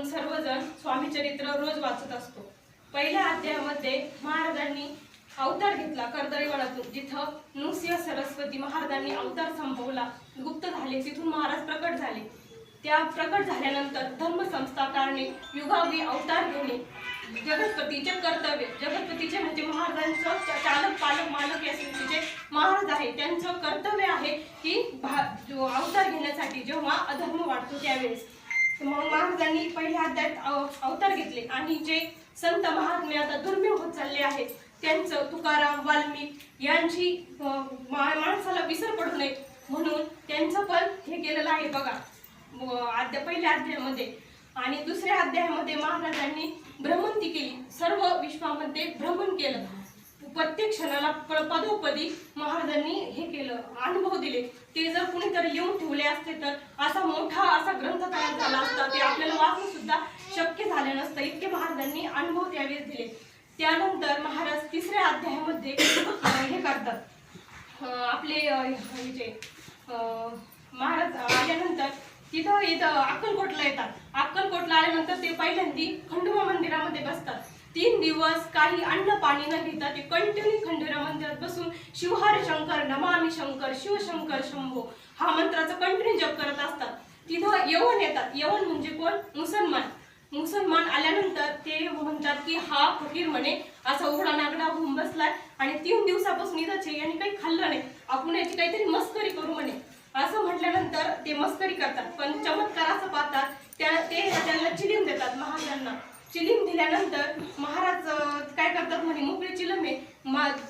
आपण सर्वजण स्वामी चरित्र रोज वाचत असतो. पहिल्या अध्यायामध्ये महाराजांनी अवतार घेतला कर्दळीवाडातून जिथं नृसिंह सरस्वती महाराजांनी अवतार संपवला. गुप्त झाले. तिथून महाराज प्रकट झाले. त्या प्रकट झाल्यानंतर धर्म संस्थाकाने युगावी अवतार घेणे जगतपतीचे कर्तव्य. जगतपतीचे म्हणजे महाराजांचं चालक पालक मालक या संस्थेचे महाराज आहे. त्यांचं कर्तव्य आहे की भा अवतार घेण्यासाठी जेव्हा अधर्म वाढतो त्यावेळेस. मग महाराजांनी पहिल्या अध्यायात अव- अवतार घेतले. आणि जे संत महात्मे आता दुर्मिळ होत चालले आहेत त्यांचं तुकाराम वाल्मिक यांची मा- माणसाला विसर पडू नये म्हणून त्यांचं पण हे केलेलं आहे बघा. अध्या पहिल्या अध्यायामध्ये. आणि दुसऱ्या अध्यायामध्ये महाराजांनी भ्रमंती केली. सर्व विश्वामध्ये भ्रमण केलं. प्रत्येक क्षणाला प- पदोपदी महाराजांनी हे केलं अनुभव दिले. ते जर कुणीतरी लिहून ठेवले असते तर असा मोठा असा ग्रंथ तयार झाला असता. ते आपल्याला वाचणं सुद्धा शक्य झाले नसतं. इतके महाराजांनी अनुभव त्यावेळेस दिले. त्यानंतर महाराज तिसऱ्या अध्यायामध्ये हे करतात. आपले जे म्हणजे, महाराज आल्यानंतर तिथं इथं अक्कलकोटला येतात. अक्कलकोटला आल्यानंतर ते पहिल्यांदी खंडोबा मंदिरामध्ये बसतात. तीन दिवस काही अन्न पाणी न घेता ते कंटिन्यू खंडेरा मंदिरात बसून शिवहर शंकर नमामी शंकर शिवशंकर शंभो हा मंत्राचा कंटिन्यू जप करत असतात. तिथं यवन येतात. यवन म्हणजे कोण? मुसलमान. मुसलमान आल्यानंतर ते म्हणतात की हा फकीर म्हणे असा उघडा नागडा होऊन बसलाय आणि तीन दिवसापासून इथंच आहे यांनी काही खाल्लं नाही. आपण याची काहीतरी मस्करी करू म्हणे. असं म्हटल्यानंतर ते मस्करी करतात. पण चमत्काराचं पाहतात त्या ते त्यांना चिलीम देतात महाराजांना. चिलीम दिल्यानंतर महाराज काय करतात म्हणे मोकळी चिलम आहे.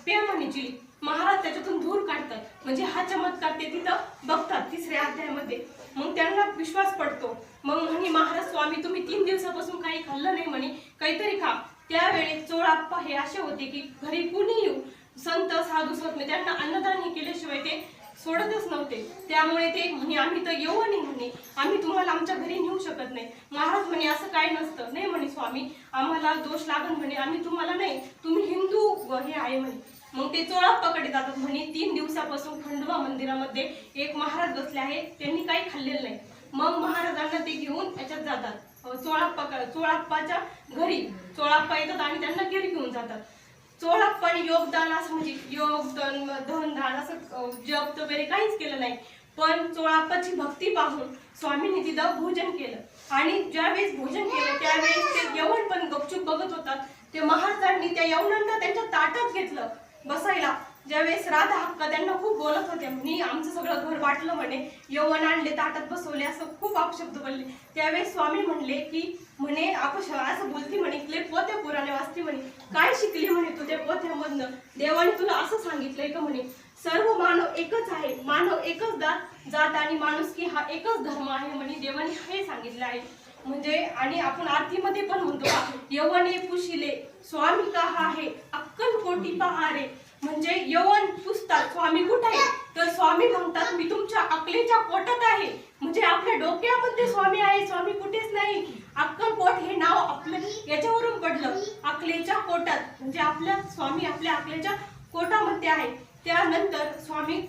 प्या म्हणे चिली महाराज त्याच्यातून धूर काढतात. म्हणजे हा चमत्कार ते तिथं बघतात तिसऱ्या अध्यायामध्ये. मग त्यांना विश्वास पडतो. मग म्हणे महाराज स्वामी तुम्ही तीन दिवसापासून काही खाल्लं नाही म्हणे. काहीतरी खा. त्यावेळी चोळाप्पा हे असे होते की घरी कुणी येऊ संत साधू संत त्यांना अन्नदान हे केल्याशिवाय ते सोडतच नव्हते. त्यामुळे ते म्हणे आम्ही तर येऊ नाही म्हणे आम्ही तुम्हाला आमच्या घरी नेऊ शकत नाही. महाराज म्हणे असं काय नसतं. नाही म्हणे स्वामी आम्हाला दोष लागन म्हणे आम्ही तुम्हाला नाही तुम्ही हिंदू हे आहे म्हणे. मग ते चोळाप्पाकडे जातात म्हणे तीन दिवसापासून खंडोबा मंदिरामध्ये एक महाराज बसले आहे त्यांनी काही खाल्लेलं नाही. मग महाराजांना ते घेऊन याच्यात जातात. चोळाप्पा चोळाप्पाच्या घरी. चोळाप्पा येतात आणि त्यांना घरी घेऊन जातात. चोळाप्पाने योगदान असं म्हणजे योगदान धनदान असं अं, जप वगैरे काहीच केलं नाही. पण चोळाप्पाची भक्ती पाहून स्वामींनी तिथं भोजन केलं. आणि ज्यावेळेस भोजन केलं त्यावेळेस ते यवन पण गपचूप बघत होतात. ते महाराजांनी त्या यवनांना त्यांच्या ताटात घेतलं. बसायला. ज्यावेळेस राधा हक्का त्यांना खूप बोलत होत्या मी आमचं सगळं घर वाटलं म्हणे. यवन आणले ताटात बसवले असं खूप अपशब्द बोलले. त्यावेळेस स्वामी म्हणले की म्हणे अपश असं बोलती म्हणे ले पोत्या पुराणे वाचते म्हणे. काय शिकली म्हणे तू त्या देवाने तुला असं सांगितलंय का म्हणे? सर्व मानव एकच आहे. मानव एकच जात जात आणि माणूस की हा एकच धर्म आहे म्हणे. देवाने हे सांगितलं आहे. म्हणजे आणि आपण आरतीमध्ये पण म्हणतो का, यवने पुशिले स्वामी का हा आहे अक्कल कोटी पहारे. म्हणजे यवन पुसतात स्वामी कुठे आहे तर स्वामी म्हणतात मी तुमच्या अकलेच्या पोटात आहे. म्हणजे आपल्या डोक्यामध्ये स्वामी आहे स्वामी कुठेच नाही. अक्कलकोट हे नाव आपलं याच्यावरून पडलं. अकलेच्या पोटात. म्हणजे आपल्या स्वामी आपल्या अकलेच्या कोटामध्ये आहे. त्यानंतर स्वामी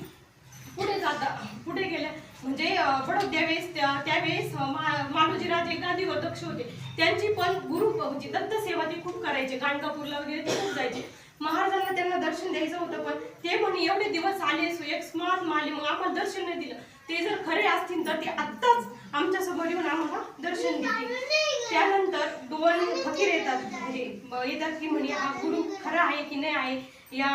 पुढे जातात पुढे गेले. म्हणजे बडोद्यावेळेस त्यावेळेस अं, मा- मालोजीराजे दक्ष होते. त्यांची पण गुरु म्हणजे दत्त सेवा ते खूप करायचे. गाणगापूरला वगैरे ते खूप जायचे. महाराजांना त्यांना दर्शन द्यायचं होतं पण ते म्हणे एवढे दिवस आले एक स्मार्ट माले मग आम्हाला दर्शन नाही दिलं. ते जर खरे असतील तर ते आत्ताच आमच्यासमोर येऊन आम्हाला दर्शन देतील. त्यानंतर दोन फकीर येतात. म्हणजे येतात की म्हणे हा गुरु खरा आहे की नाही आहे? या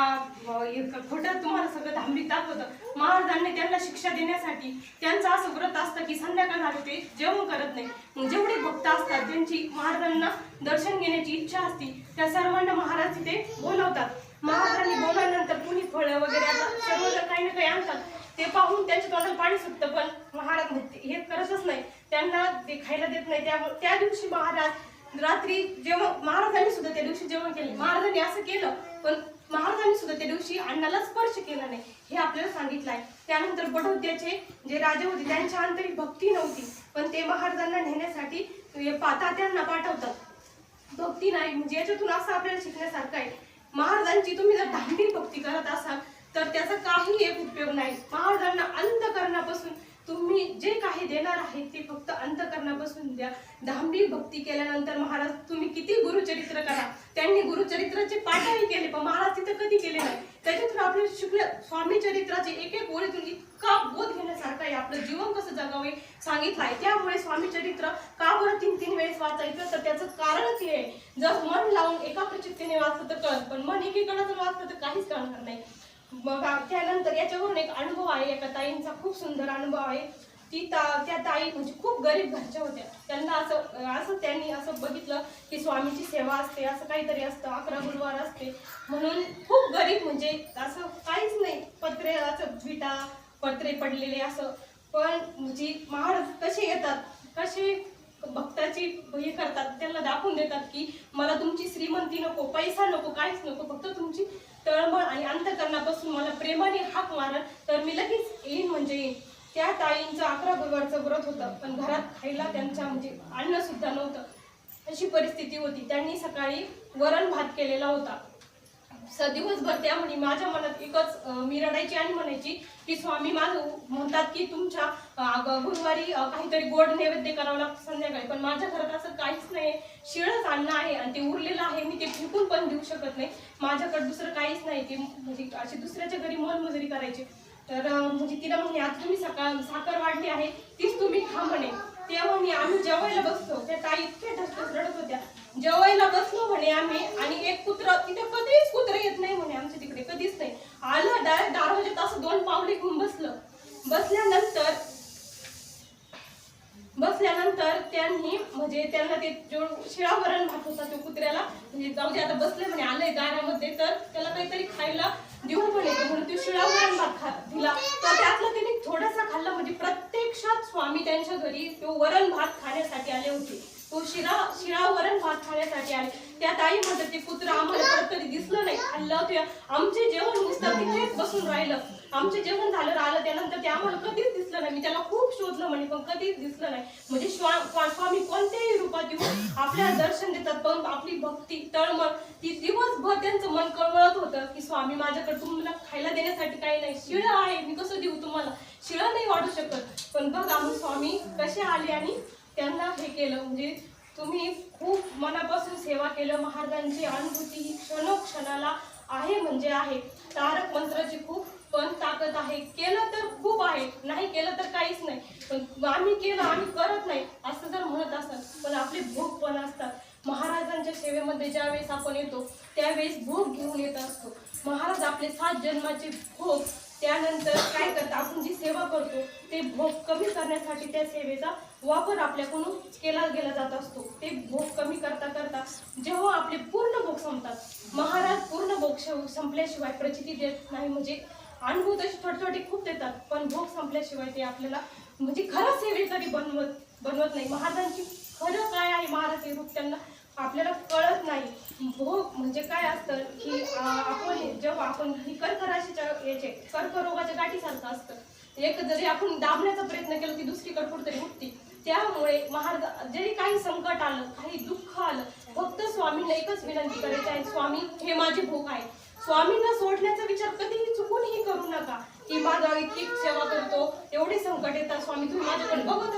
खोटं तुम्हाला सगळं धांबिक दाखवतं. महाराजांनी त्यांना शिक्षा देण्यासाठी त्यांचं असं व्रत असतं की संध्याकाळ झाली ते जेवण करत नाही. मग जेवढे भक्त असतात ज्यांची महाराजांना दर्शन घेण्याची इच्छा असते त्या सर्वांना महाराज तिथे बोलवतात. महाराजांनी बोलवल्यानंतर कुणी फळं वगैरे आता सर्वजण काही ना काही आणतात ते पाहून त्यांच्या तोंडाला पाणी सुटतं. पण महाराज हे करतच नाही. त्यांना ते खायला देत नाही. त्या त्या दिवशी महाराज रात्री जेवण महाराजांनी सुद्धा त्या दिवशी जेवण केले महाराजांनी असं केलं पण महाराजांनी सुद्धा त्या दिवशी अण्णाला स्पर्श केला नाही. हे आपल्याला सांगितलं आहे त्यानंतर बडोद्याचे जे राजे होते त्यांच्या अंतरी भक्ती नव्हती पण ते महाराजांना नेण्यासाठी पातात्यांना तात्यांना पाठवतात. भक्ती नाही म्हणजे याच्यातून असं आपल्याला शिकण्यासारखं आहे. महाराजांची तुम्ही जर धार्मिक भक्ती करत असाल तर त्याचा काही एक उपयोग नाही. महाराजांना अंतकरणापासून तुम्ही जे काही देणार आहे ते फक्त अंतकरणापासून द्या. दहावी भक्ती केल्यानंतर महाराज तुम्ही किती गुरुचरित्र करा. त्यांनी गुरुचरित्राचे पाठही केले पण महाराज तिथं कधी केले नाही. त्याच्यातून आपले शुक्ल स्वामी चरित्राचे एक एक ओळीतून इतका बोध घेण्यासारखं आहे. आपलं जीवन कसं जगावे सांगितलं आहे. त्यामुळे स्वामी चरित्र का बरं तीन तीन वेळेस वाचायचं? तर त्याचं कारणच हे आहे. जर मन लावून एकाग्रचित्तेने वाचलं तर कळत पण मन एकीकडे जर वाचलं तर काहीच कळणार नाही. मग त्यानंतर याच्यावरून एक अनुभव आहे. एका ताईंचा खूप सुंदर अनुभव आहे. ती ता त्या ताई म्हणजे खूप गरीब घरच्या होत्या. त्यांना असं असं त्यांनी असं बघितलं की स्वामीची सेवा असते असं काहीतरी असतं अकरा गुरुवार असते. म्हणून खूप गरीब म्हणजे असं काहीच नाही. पत्रे असं विटा पत्रे पडलेले असं. पण म्हणजे महाराज कसे येतात कसे भक्ताची हे करतात त्यांना दाखवून देतात की मला तुमची श्रीमंती नको पैसा नको काहीच नको फक्त तुमची तळमळ आणि अंतकरणापासून मला प्रेमाने हाक मारल तर मी लगेच येईन म्हणजे येईन. त्या ताईंचं अकरा गुरुवारचं व्रत होतं पण घरात खायला त्यांच्या म्हणजे अन्न सुद्धा नव्हतं. अशी परिस्थिती होती. त्यांनी सकाळी वरण भात केलेला होता. दिवसभर त्या म्हणे माझ्या मनात एकच मी रडायची आणि म्हणायची की स्वामी माझं म्हणतात की तुमच्या गुरुवारी काहीतरी गोड नैवेद्य करावं लागतं संध्याकाळी पण माझ्या घरात असं काहीच नाही. शिळच अन्न आहे आणि ते उरलेलं आहे मी ते फेकून पण देऊ शकत नाही. माझ्याकडे दुसरं काहीच नाही ते म्हणजे असे दुसऱ्याच्या घरी मोलमजुरी करायची. तर म्हणजे तिला म्हणे आज तुम्ही सकाळ साखर वाढली आहे तीच तुम्ही खा म्हणे. तेव्हा म्हणे आम्ही जेवायला बसतो त्या ताई इतक्या ढसढस रडत होत्या. जेवायला बसलो म्हणे आम्ही आणि एक कुत्र तिथे कधीच कुत्र येत नाही म्हणे आमच्या तिकडे कधीच नाही. आलं डायरेक्ट दारवाजेत असं दोन पावले घेऊन बसलं. बसल्यानंतर बसल्यानंतर त्यांनी म्हणजे त्यांना ते जो शिळावरण भात होता तो कुत्र्याला म्हणजे जाऊ दे आता बसले म्हणे आलंय दारामध्ये तर त्याला काहीतरी खायला देऊ म्हणे तो म्हणून तो शिळा वरण भात खा दिला तर त्यातलं त्यांनी थोडासा खाल्ला म्हणजे प्रत्यक्षात स्वामी त्यांच्या घरी तो वरण भात खाण्यासाठी आले होते तो शिरा शिळा वरण भात खाण्यासाठी आले त्या ताई म्हणतात ते कुत्र आम्हाला परत कधी दिसलं नाही खाल्लं ते आमचे जेवण नुसतं तिथेच बसून राहिलं. आमचं जेवण झालं राहिलं त्यानंतर ते आम्हाला कधीच दिसलं नाही. मी त्याला खूप शोधलं म्हणे पण कधीच दिसलं नाही. म्हणजे स्वामी कोणत्याही रूपात येऊन आपल्याला दर्शन देतात पण आपली भक्ती तळमळ ती दिवसभर त्यांचं मन कळवळत होतं की स्वामी माझ्याकडे तुम्हाला खायला देण्यासाठी काही नाही. शिळं आहे मी कसं देऊ तुम्हाला? शिळं नाही वाटू शकत. पण बघ आम्ही स्वामी कसे आले आणि त्यांना हे केलं. म्हणजे तुम्ही खूप मनापासून सेवा केलं. महाराजांची अनुभूती ही क्षणोक्षणाला आहे म्हणजे आहे. तारक मंत्राची खूप पण ताकद आहे. केलं तर खूप आहे. नाही केलं तर काहीच नाही. पण आम्ही केलं आम्ही करत नाही असं जर म्हणत असत पण आपले भोग पण असतात. महाराजांच्या सेवेमध्ये ज्यावेळेस आपण येतो त्यावेळेस भोग घेऊन येत असतो. महाराज आपले सात जन्माचे भोग त्यानंतर काय करतात? आपण जी सेवा करतो ते भोग कमी करण्यासाठी त्या सेवेचा वापर आपल्याकडून केला गेला जात असतो. ते भोग कमी करता करता जेव्हा आपले पूर्ण भोग संपतात महाराज पूर्ण भोग संपल्याशिवाय प्रचिती देत नाही. म्हणजे अनुभव तसे छोटे छोटे खूप देतात पण भोग संपल्याशिवाय ते आपल्याला म्हणजे खरं तरी बनवत बनवत नाही. महाराजांची खरं काय आहे महाराज हे रूप त्यांना आपल्याला कळत नाही. भोग म्हणजे काय असतं की आपण जेव्हा आपण ही कर्कराशीच्या याचे कर्करोगाच्या गाठीसारखं असतं. एक जरी आपण दाबण्याचा प्रयत्न केला की दुसरीकडे कुठेतरी उठते. त्यामुळे महाराज जरी काही संकट आलं काही दुःख आलं फक्त स्वामींना एकच विनंती करायची आहे. स्वामी हे माझे भोग आहे स्वामींना सोडण्याचा विचार कधीही चुकूनही करू नका. की माझा इतकी सेवा करतो एवढे संकट येतात. स्वामी तुम्ही माझ्याकडे बघत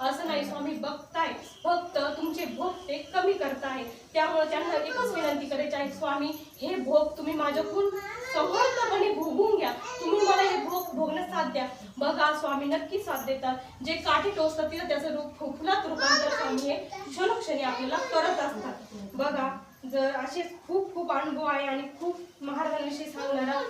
असं नाही स्वामी बघताय. फक्त तुमचे भोग ते कमी करताय. त्यामुळे त्यांना एकच विनंती करायची आहे स्वामी हे भोग तुम्ही माझ्याकडून समर्थपणे भोगून घ्या. तुम्ही मला हे भोग भोगण्यास साथ द्या. बघा स्वामी नक्की साथ देतात. जे काठी टोचतात तिथं त्याचं रूप फुफलात रूपांतर स्वामी हे क्षणोक्षणी आपल्याला करत असतात. बघा जर असे खूप खूप अनुभव आहे आणि खूप महाराजांविषयी सांगणारा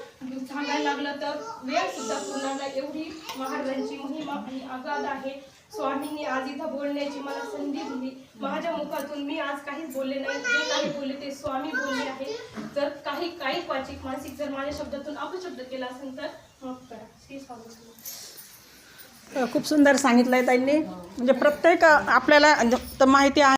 सांगायला लागलं तर वेळ सुद्धा पूर्ण नाही एवढी महाराजांची महिमा आणि आगाध आहे. स्वामींनी आज इथं बोलण्याची मला संधी दिली. माझ्या मुखातून मी आज काहीच बोलले नाही. जे काही बोलले ते स्वामी बोलले आहे. जर काही काही वाचिक मानसिक जर माझ्या शब्दातून अपशब्द केला असेल तर माफ करा. श्री स्वामी खूप सुंदर सांगितलंय त्यांनी म्हणजे प्रत्येक आपल्याला म्हणजे, तर माहिती आहे.